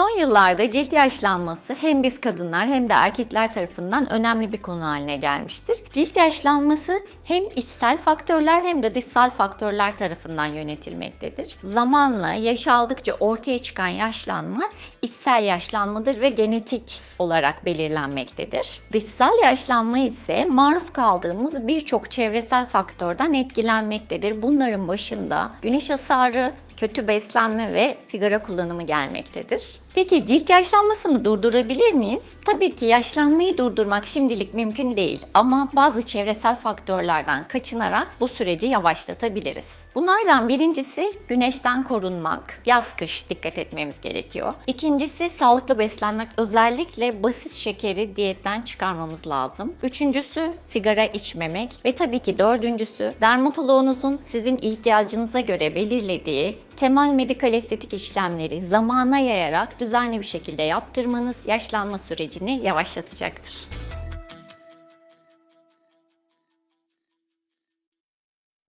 Son yıllarda cilt yaşlanması hem biz kadınlar hem de erkekler tarafından önemli bir konu haline gelmiştir. Cilt yaşlanması hem içsel faktörler hem de dışsal faktörler tarafından yönetilmektedir. Zamanla yaş aldıkça ortaya çıkan yaşlanma içsel yaşlanmadır ve genetik olarak belirlenmektedir. Dışsal yaşlanma ise maruz kaldığımız birçok çevresel faktörden etkilenmektedir. Bunların başında güneş hasarı, kötü beslenme ve sigara kullanımı gelmektedir. Peki cilt yaşlanmasını durdurabilir miyiz? Tabii ki yaşlanmayı durdurmak şimdilik mümkün değil ama bazı çevresel faktörlerden kaçınarak bu süreci yavaşlatabiliriz. Bunlardan birincisi güneşten korunmak. Yaz kış dikkat etmemiz gerekiyor. İkincisi sağlıklı beslenmek. Özellikle basit şekeri diyetten çıkarmamız lazım. Üçüncüsü sigara içmemek. Ve tabii ki dördüncüsü dermatoloğunuzun sizin ihtiyacınıza göre belirlediği temel medikal estetik işlemleri zamana yayarak düzenli bir şekilde yaptırmanız yaşlanma sürecini yavaşlatacaktır.